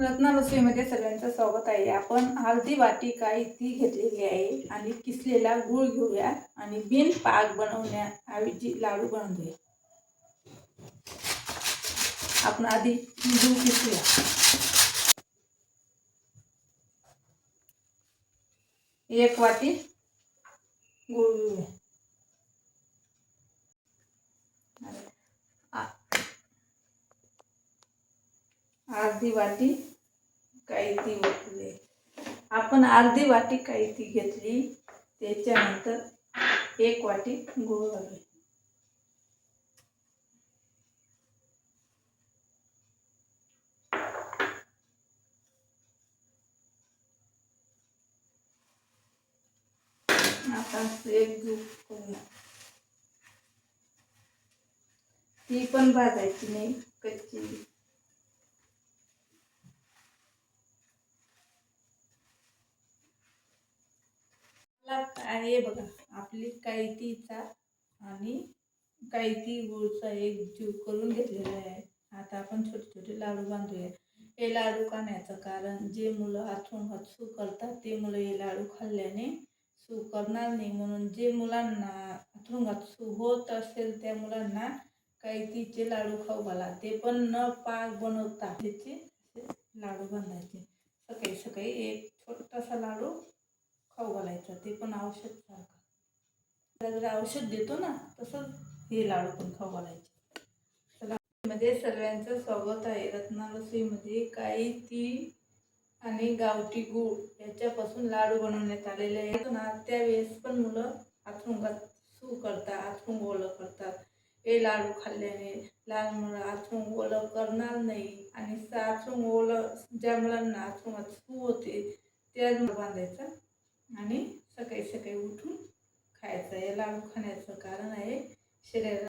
रत्ना रसोईमध्ये सगळ्यांचं स्वागत आहे. आपण हळदी वाटी काय ती घेतलेली आहे आणि किसलेला गूळ घेऊया आणि बिन पाक बनवण्याऐवजी लाडू बनवूया आपण आधी गूळ किसूया. एक वाटी गूळ घेऊया. अर्धी वाटी काही ती आपण अर्धी वाटी काही ती घेतली त्याच्यानंतर एक वाटी गुळ घालूया आता एक करूया. ती पण भाजायची नाही कच्ची. आहे बघा. आपली कायतीचा आणि कैती गुळचा एक जीव करून घेतलेला आहे. आता आपण छोटे छोटे लाडू बांधूया हे लाडू खाण्याचं कारण जे मुलं हातून हात सू करतात ते मुलं हे लाडू खाल्ल्याने सू करणार नाही. म्हणून जे मुलांना हातून सू होत असेल त्या मुलांना कैतीचे लाडू खाऊ घाला. ते पण न पाक बनवता त्याचे लाडू बांधायचे. सकाळी सकाळी एक छोटासा लाडू खाऊ घालायचं ते पण औषध सारखं. जर औषध देतो ना तसंच हे लाडू पण खाऊ घालायचे. चला मध्ये सर्वांचं स्वागत आहे. रत्नारसीमध्ये काही ती आणि गावठी गूळ याच्यापासून लाडू बनवण्यात आलेले आहेत. ना त्यावेळेस पण मुलं आथरुंगात सू करतात आथरुंग ओलं करतात. हे लाडू खाल्ल्याने लहान मुलं आथरुंग ओलं करणार नाही. आणि आथरुंग ओलं ज्या मुलांना आथरुंगात सू होते त्या बांधायचा. आणि सकाळी सकाळी उठून खायचं आहे. लाडू खाण्याचं कारण आहे. शरीराला